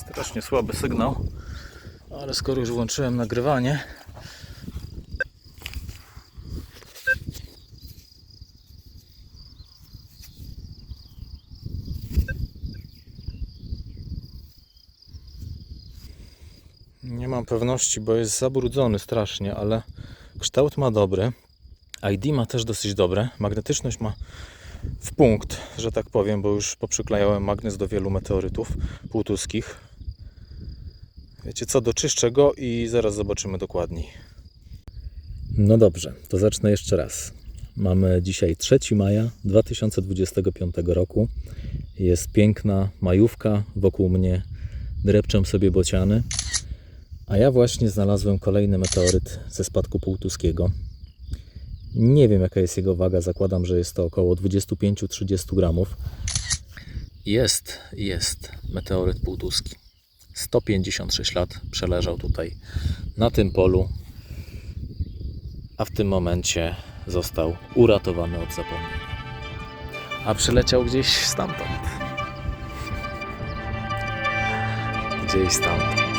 strasznie słaby sygnał. Ale skoro już włączyłem nagrywanie, Nie mam pewności, bo jest zabrudzony strasznie, ale kształt ma dobry. ID ma też dosyć dobre. Magnetyczność ma w punkt, że tak powiem, bo już poprzyklejałem magnes do wielu meteorytów półtuskich. Wiecie co, doczyszczę go i zaraz zobaczymy dokładniej. No dobrze, to zacznę jeszcze raz. Mamy dzisiaj 3 maja 2025 roku. Jest piękna majówka, wokół mnie drepczą sobie bociany. A ja właśnie znalazłem kolejny meteoryt ze spadku półtuskiego. Nie wiem jaka jest jego waga, zakładam, że jest to około 25-30 gramów. Jest, jest meteoryt półtuski. 156 lat przeleżał tutaj na tym polu, a w tym momencie został uratowany od zapomnienia. A przyleciał gdzieś stamtąd. Gdzieś stamtąd.